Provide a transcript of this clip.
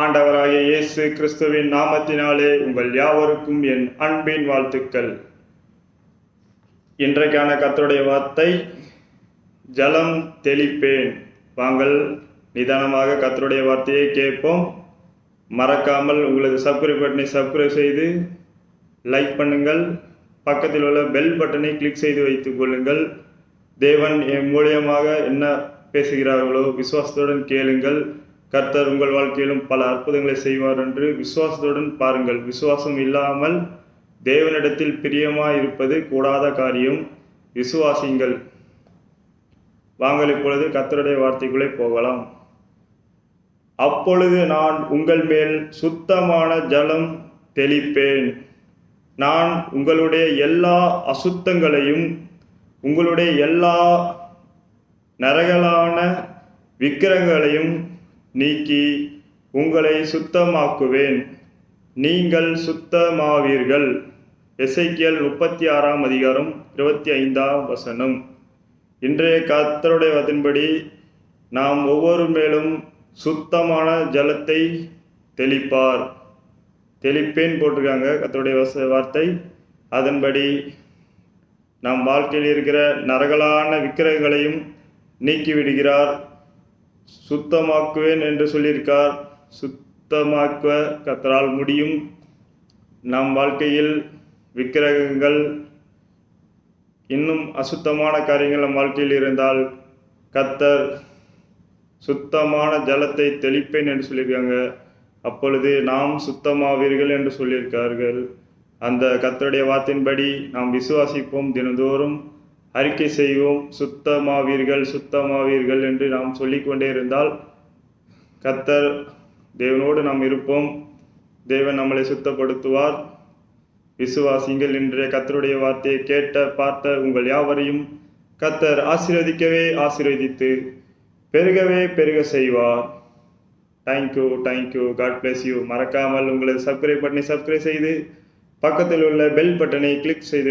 ஆண்டவராகிய இயேசு கிறிஸ்துவின் நாமத்தினாலே உங்கள் யாவருக்கும் என் அன்பின் வாழ்த்துக்கள். இன்றைக்கான கத்தருடைய வார்த்தை ஜலம் தெளிப்பேன். வாங்கள் நிதானமாக கத்தருடைய வார்த்தையை கேட்போம். மறக்காமல் உங்களது சப்ஸ்கிரைப் பட்டனை சப்ஸ்கிரைப் செய்து லைக் பண்ணுங்கள். பக்கத்தில் உள்ள பெல் பட்டனை கிளிக் செய்து வைத்துக் கொள்ளுங்கள். தேவன் என் மூலியமாக என்ன பேசுகிறார்களோ விசுவாசத்துடன் கேளுங்கள். கர்த்தர் உங்கள் வாழ்க்கையிலும் பல அற்புதங்களை செய்வார் என்று விசுவாசத்துடன் பாருங்கள். விசுவாசம் இல்லாமல் தேவனிடத்தில் பிரியமாக இருப்பது கூடாத காரியம். விசுவாசிங்கள் வாங்கள் இப்பொழுது கர்த்தருடைய வார்த்தைக்குள்ளே போகலாம். அப்பொழுது நான் உங்கள் மேல் சுத்தமான ஜலம் தெளிப்பேன். நான் உங்களுடைய எல்லா அசுத்தங்களையும் உங்களுடைய எல்லா நரகலான விக்கிரகங்களையும் நீக்கி உங்களை சுத்தமாக்குவேன். நீங்கள் சுத்தமாவீர்கள். எசைக்கியல் முப்பத்தி ஆறாம் அதிகாரம் இருபத்தி ஐந்தாம் வசனம். இன்றைய கத்தருடைய வதன்படி நாம் ஒவ்வொரு மேலும் சுத்தமான ஜலத்தை தெளிப்பார். தெளிப்பேன் போட்டிருக்காங்க கத்தருடைய வச வார்த்தை. அதன்படி நம் வாழ்க்கையில் இருக்கிற நரகலான விக்கிரகங்களையும் நீக்கிவிடுகிறார். சுத்தமாக்குவேன் என்று சொல்லியிருக்கார். சுத்தமாக்க கத்தரால் முடியும். நம் வாழ்க்கையில் விக்கிரகங்கள் இன்னும் அசுத்தமான காரியங்கள் நம் வாழ்க்கையில் இருந்தால் கத்தர் சுத்தமான ஜலத்தை தெளிப்பேன் என்று சொல்லியிருக்காங்க. அப்பொழுது நாம் சுத்தமாவீர்கள் என்று சொல்லியிருக்கார்கள். அந்த கத்தருடைய வார்த்தையின்படி நாம் விசுவாசிப்போம் தினந்தோறும். அறிக்கை செய்வோம். சுத்தமாவீர்கள் சுத்தமாவீர்கள் என்று நாம் சொல்லிக்கொண்டே இருந்தால் கத்தர் தேவனோடு நாம் இருப்போம். தேவன் நம்மளை சுத்தப்படுத்துவார். விசுவாசிங்கள் இன்றைய கத்தருடைய வார்த்தையை கேட்ட பார்த்த உங்கள் யாவரையும் கத்தர் ஆசீர்வதிக்கவே ஆசீர்வதித்து பெருகவே பெருக செய்வார். Thank you thank you God bless you மறக்காமல் உங்களது சப்ஸ்கிரைப் பண்ணி சப்ஸ்கிரைப் செய்து பக்கத்தில் உள்ள பெல் பட்டனை கிளிக் செய்து